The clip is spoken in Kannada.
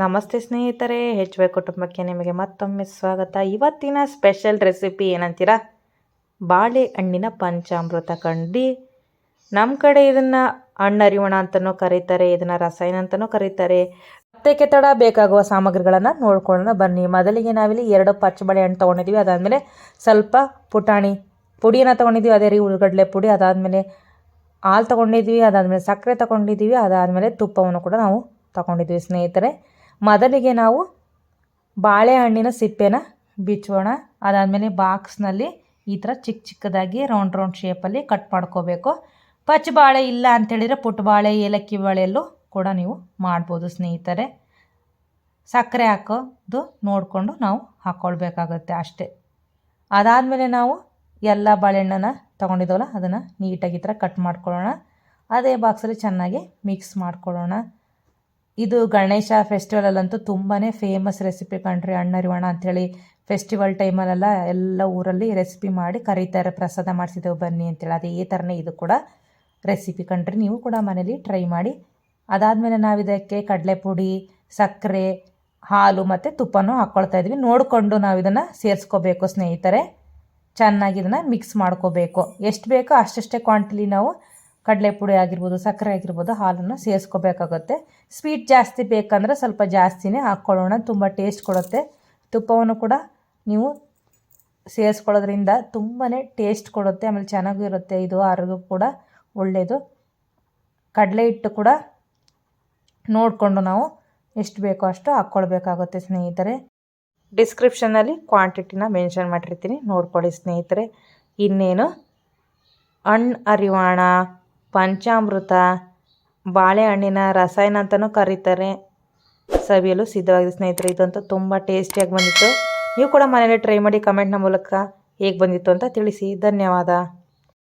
ನಮಸ್ತೆ ಸ್ನೇಹಿತರೆ ಹೆಚ್ ವೈ ಕುಟುಂಬಕ್ಕೆ ನಿಮಗೆ ಮತ್ತೊಮ್ಮೆ ಸ್ವಾಗತ. ಇವತ್ತಿನ ಸ್ಪೆಷಲ್ ರೆಸಿಪಿ ಏನಂತೀರಾ? ಬಾಳೆಹಣ್ಣಿನ ಪಂಚಾಮೃತ ಕಂಡಿ. ನಮ್ಮ ಕಡೆ ಇದನ್ನು ಹಣ್ಣರಿವಣ ಅಂತಲೂ ಕರೀತಾರೆ, ಇದನ್ನು ರಸಾಯನ ಅಂತಲೂ ಕರೀತಾರೆ. ಮತ್ತೆ ತಡ ಬೇಕಾಗುವ ಸಾಮಗ್ರಿಗಳನ್ನು ನೋಡ್ಕೊಳ್ಳೋಣ. ಬನ್ನಿ, ಮೊದಲಿಗೆ ನಾವಿಲ್ಲಿ ಎರಡು ಪಚ್ಚಬಾಳೆ ಹಣ್ಣು ತೊಗೊಂಡಿದ್ದೀವಿ ಅದಾದಮೇಲೆ ಸ್ವಲ್ಪ ಪುಟಾಣಿ ಪುಡಿಯನ್ನು ತೊಗೊಂಡಿದ್ದೀವಿ ಅದೇ ರೀ ಉಳ್ಳಗಡ್ಲೆ ಪುಡಿ. ಅದಾದಮೇಲೆ ಹಾಲು ತೊಗೊಂಡಿದ್ವಿ. ಅದಾದಮೇಲೆ ಸಕ್ಕರೆ ತೊಗೊಂಡಿದ್ದೀವಿ ಅದಾದಮೇಲೆ ತುಪ್ಪವನ್ನು ಕೂಡ ನಾವು ತೊಗೊಂಡಿದ್ವಿ ಸ್ನೇಹಿತರೆ. ಮೊದಲಿಗೆ ನಾವು ಬಾಳೆಹಣ್ಣಿನ ಸಿಪ್ಪೆನ ಬಿಚ್ಚೋಣ. ಅದಾದಮೇಲೆ ಬಾಕ್ಸ್ನಲ್ಲಿ ಈ ಥರ ಚಿಕ್ಕ ಚಿಕ್ಕದಾಗಿ ರೌಂಡ್ ರೌಂಡ್ ಶೇಪಲ್ಲಿ ಕಟ್ ಮಾಡ್ಕೋಬೇಕು. ಪಚ್ಚ ಬಾಳೆ ಇಲ್ಲ ಅಂತೇಳಿದರೆ ಪುಟ್ಟ ಬಾಳೆ, ಏಲಕ್ಕಿ ಬಾಳೆಯಲ್ಲೂ ಕೂಡ ನೀವು ಮಾಡ್ಬೋದು ಸ್ನೇಹಿತರೆ. ಸಕ್ಕರೆ ಹಾಕೋದು ನೋಡಿಕೊಂಡು ನಾವು ಹಾಕ್ಕೊಳ್ಬೇಕಾಗುತ್ತೆ ಅಷ್ಟೇ. ಅದಾದಮೇಲೆ ನಾವು ಎಲ್ಲ ಬಾಳೆಹಣ್ಣನ್ನು ತೊಗೊಂಡಿದ್ದವಲ್ಲ ಅದನ್ನು ನೀಟಾಗಿ ಈ ಥರ ಕಟ್ ಮಾಡ್ಕೊಳ್ಳೋಣ. ಅದೇ ಬಾಕ್ಸಲ್ಲಿ ಚೆನ್ನಾಗಿ ಮಿಕ್ಸ್ ಮಾಡ್ಕೊಳ್ಳೋಣ. ಇದು ಗಣೇಶ ಫೆಸ್ಟಿವಲಲ್ಲಂತೂ ತುಂಬಾ ಫೇಮಸ್ ರೆಸಿಪಿ ಕಣ್ರಿ ಅಣ್ಣರಿವಣ ಅಂಥೇಳಿ ಫೆಸ್ಟಿವಲ್ ಟೈಮಲ್ಲೆಲ್ಲ ಎಲ್ಲ ಊರಲ್ಲಿ ರೆಸಿಪಿ ಮಾಡಿ ಕರೀತಾರೆ, ಪ್ರಸಾದ ಮಾಡಿಸಿದ್ದೇವೆ ಬನ್ನಿ ಅಂತೇಳಿ. ಅದೇ ಈ ಥರನೇ ಇದು ಕೂಡ ರೆಸಿಪಿ ಕಣ್ರಿ. ನೀವು ಕೂಡ ಮನೇಲಿ ಟ್ರೈ ಮಾಡಿ. ಅದಾದಮೇಲೆ ನಾವು ಇದಕ್ಕೆ ಕಡಲೆಪುಡಿ, ಸಕ್ಕರೆ, ಹಾಲು ಮತ್ತು ತುಪ್ಪನೂ ಹಾಕ್ಕೊಳ್ತಾ ಇದ್ವಿ. ನೋಡಿಕೊಂಡು ನಾವು ಇದನ್ನು ಸೇರಿಸ್ಕೋಬೇಕು ಸ್ನೇಹಿತರೆ. ಚೆನ್ನಾಗಿ ಇದನ್ನು ಮಿಕ್ಸ್ ಮಾಡ್ಕೋಬೇಕು. ಎಷ್ಟು ಬೇಕೋ ಅಷ್ಟಷ್ಟೇ ಕ್ವಾಂಟಿಟಿ ನಾವು ಕಡಲೆಪುಡಿ ಆಗಿರ್ಬೋದು, ಸಕ್ಕರೆ ಆಗಿರ್ಬೋದು ಹಾಲನ್ನು ಸೇರಿಸ್ಕೋಬೇಕಾಗುತ್ತೆ. ಸ್ವೀಟ್ ಜಾಸ್ತಿ ಬೇಕಂದರೆ ಸ್ವಲ್ಪ ಜಾಸ್ತಿನೇ ಹಾಕ್ಕೊಳ್ಳೋಣ. ತುಂಬ ಟೇಸ್ಟ್ ಕೊಡುತ್ತೆ. ತುಪ್ಪವನ್ನು ಕೂಡ ನೀವು ಸೇರಿಸ್ಕೊಳ್ಳೋದ್ರಿಂದ ತುಂಬಾ ಟೇಸ್ಟ್ ಕೊಡುತ್ತೆ. ಆಮೇಲೆ ಚೆನ್ನಾಗೂ ಇರುತ್ತೆ. ಇದು ಆರೋಗ್ಯ ಕೂಡ ಒಳ್ಳೆಯದು ಕಡಲೆ ಹಿಟ್ಟು ಕೂಡ ನೋಡಿಕೊಂಡು ನಾವು ಎಷ್ಟು ಬೇಕೋ ಅಷ್ಟು ಹಾಕ್ಕೊಳ್ಬೇಕಾಗುತ್ತೆ ಸ್ನೇಹಿತರೆ. ಡಿಸ್ಕ್ರಿಪ್ಷನಲ್ಲಿ ಕ್ವಾಂಟಿಟಿನ ಮೆನ್ಷನ್ ಮಾಡಿರ್ತೀನಿ. ನೋಡ್ಕೊಳ್ಳಿ ಸ್ನೇಹಿತರೆ. ಇನ್ನೇನು? ಹಣ್ಣು ಅರಿವಾಣ. ಪಂಚಾಮೃತ, ಬಾಳೆಹಣ್ಣಿನ ರಸಾಯನ ಅಂತಲೂ ಕರೀತಾರೆ. ಸವಿಯಲು ಸಿದ್ಧವಾಗಿದೆ ಸ್ನೇಹಿತರೆ, ಇದಂತೂ ತುಂಬ ಟೇಸ್ಟಿಯಾಗಿ ಬಂದಿತ್ತು. ನೀವು ಕೂಡ ಮನೇಲಿ ಟ್ರೈ ಮಾಡಿ ಕಮೆಂಟ್ನ ಮೂಲಕ ಹೇಗೆ ಬಂದಿತ್ತು ಅಂತ ತಿಳಿಸಿ. ಧನ್ಯವಾದ.